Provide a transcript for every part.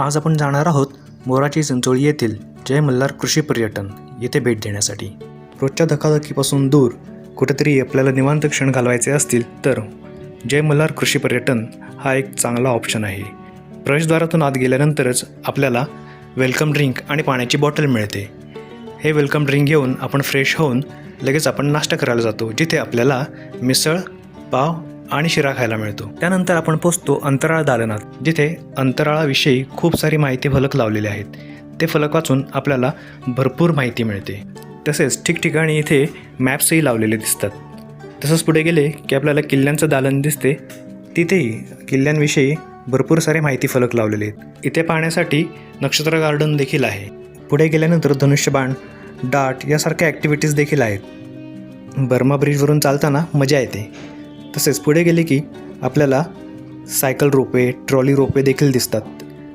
आज आपण जाणार आहोत मोराची चिंचोळी येथील जय मल्हार कृषी पर्यटन येथे भेट देण्यासाठी. रोजच्या धकाधकीपासून दूर कुठेतरी आपल्याला निवांत क्षण घालवायचे असतील तर जय मल्हार कृषी पर्यटन हा एक चांगला ऑप्शन आहे. प्रवेशद्वारातून आत गेल्यानंतरच आपल्याला वेलकम ड्रिंक आणि पाण्याची बॉटल मिळते. हे वेलकम ड्रिंक घेऊन आपण फ्रेश होऊन लगेच आपण नाश्ता करायला जातो जिथे आपल्याला मिसळ पाव आणि शिरा खायला मिळतो. त्यानंतर आपण पोचतो अंतराळ दालनात जिथे अंतराळाविषयी खूप सारी माहिती फलक लावलेले आहेत. ते फलक वाचून आपल्याला भरपूर माहिती मिळते. तसेच ठिकठिकाणी इथे मॅप्सही लावलेले दिसतात. तसंच पुढे गेले की आपल्याला किल्ल्यांचं दालन दिसते तिथेही किल्ल्यांविषयी भरपूर सारे माहिती फलक लावलेले आहेत. इथे पाहण्यासाठी नक्षत्र गार्डन देखील आहे. पुढे गेल्यानंतर धनुष्यबाण डाट यासारख्या ॲक्टिव्हिटीज देखील आहेत. बर्मा ब्रिजवरून चालताना मजा येते. तसेच पुढे गेले की आपल्याला सायकल रोपे ट्रॉली रोपे देखील दिसतात.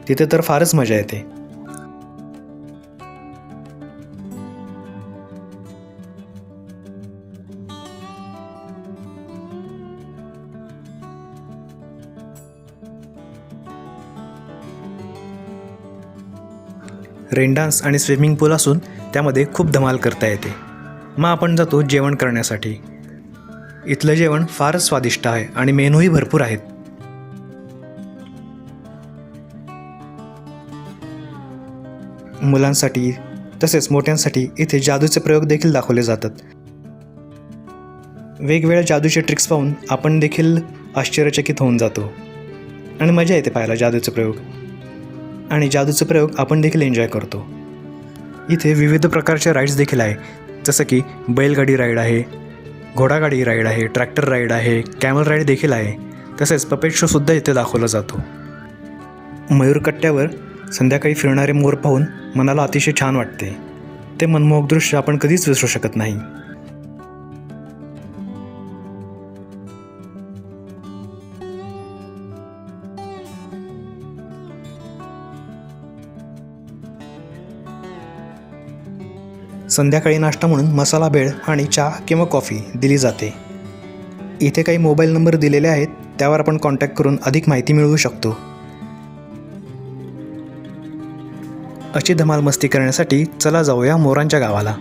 तिथे तर फारच मजा येते. रेन डान्स आणि स्विमिंग पूल असून त्यामध्ये खूप धमाल करता येते. मग आपण जातो जेवण करण्यासाठी. इथलं जेवण फारच स्वादिष्ट आहे आणि मेनूही भरपूर आहेत. मुलांसाठी तसेच मोठ्यांसाठी इथे जादूचे प्रयोग देखील दाखवले जातात. वेगवेगळ्या जादूचे ट्रिक्स पाहून आपण देखील आश्चर्यचकित होऊन जातो. आणि मजा येते पाहायला जादूचे प्रयोग. आणि जादूचे प्रयोग आपण देखील एन्जॉय करतो. इथे विविध प्रकारचे राईड्स देखील आहे. जसं की बैलगाडी राईड आहे घोडागाडी राईड आहे ट्रॅक्टर राईड आहे कॅमल राईड देखील आहे. तसेच पपेट शोसुद्धा इथे दाखवला जातो. मयूरकट्ट्यावर संध्याकाळी फिरणारे मोर पाहून मनाला अतिशय छान वाटते. ते मनमोहक दृश्य आपण कधीच विसरू शकत नाही. संध्याकाळी नाश्ता म्हणून मसाला भेळ आणि चहा किंवा कॉफी दिली जाते. इथे काही मोबाईल नंबर दिलेले आहेत त्यावर आपण कॉन्टॅक्ट करून अधिक माहिती मिळवू शकतो. अशी धमाल मस्ती करण्यासाठी चला जाऊया मोरांच्या गावाला.